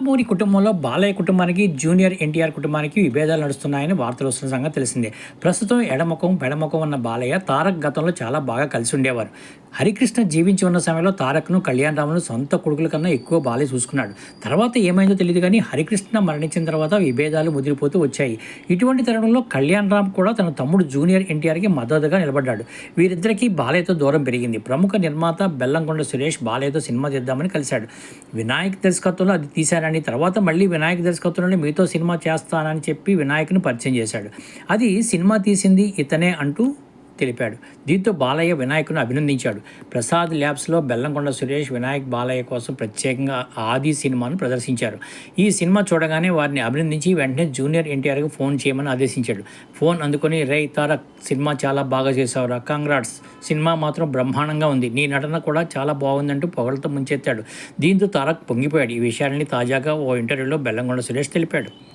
నందమూరి కుటుంబంలో బాలయ్య కుటుంబానికి జూనియర్ ఎన్టీఆర్ కుటుంబానికి విభేదాలు నడుస్తున్నాయని వార్తలు వస్తున్న సంగతి తెలిసిందే. ప్రస్తుతం ఎడముఖం పెడముఖం ఉన్న బాలయ్య తారక్ గతంలో చాలా బాగా కలిసి ఉండేవారు. హరికృష్ణ జీవించి ఉన్న సమయంలో తారక్ను కళ్యాణ్ రామును సొంత కొడుకుల కన్నా ఎక్కువ బాలయ్య చూసుకున్నాడు. తర్వాత ఏమైందో తెలియదు కానీ హరికృష్ణ మరణించిన తర్వాత విభేదాలు ముదిరిపోతూ వచ్చాయి. ఇటువంటి తరుణంలో కళ్యాణ్ రామ్ కూడా తన తమ్ముడు జూనియర్ ఎన్టీఆర్కి మద్దతుగా నిలబడ్డాడు. వీరిద్దరికీ బాలయ్యతో దూరం పెరిగింది. ప్రముఖ నిర్మాత బెల్లంకొండ సురేష్ బాలయ్యతో సినిమా తీద్దామని కలిశాడు. వినాయక్ దర్శకత్వంలో అది తీశారని చేశానని తర్వాత మళ్ళీ వినాయక్ దర్శకత్వంలోనే మీతో సినిమా చేస్తానని చెప్పి వినాయక్ను పరిచయం చేశాడు. అది సినిమా తీసింది ఇతనే అంటూ తెలిపాడు. దీంతో బాలయ్య వినాయకును అభినందించాడు. ప్రసాద్ ల్యాబ్స్లో బెల్లంకొండ సురేష్ వినాయక్ బాలయ్య కోసం ప్రత్యేకంగా ఆది సినిమాను ప్రదర్శించారు. ఈ సినిమా చూడగానే వారిని అభినందించి వెంటనే జూనియర్ ఎన్టీఆర్కి ఫోన్ చేయమని ఆదేశించాడు. ఫోన్ అందుకొని రే తారక్ సినిమా చాలా బాగా చేసావురా కాంగ్రాట్స్. సినిమా మాత్రం బ్రహ్మాండంగా ఉంది. నీ నటన కూడా చాలా బాగుందంటూ పొగలతో ముంచెత్తాడు. దీంతో తారక్ పొంగిపోయాడు. ఈ విషయాన్ని తాజాగా ఓ ఇంటర్వ్యూలో బెల్లంకొండ సురేష్ తెలిపాడు.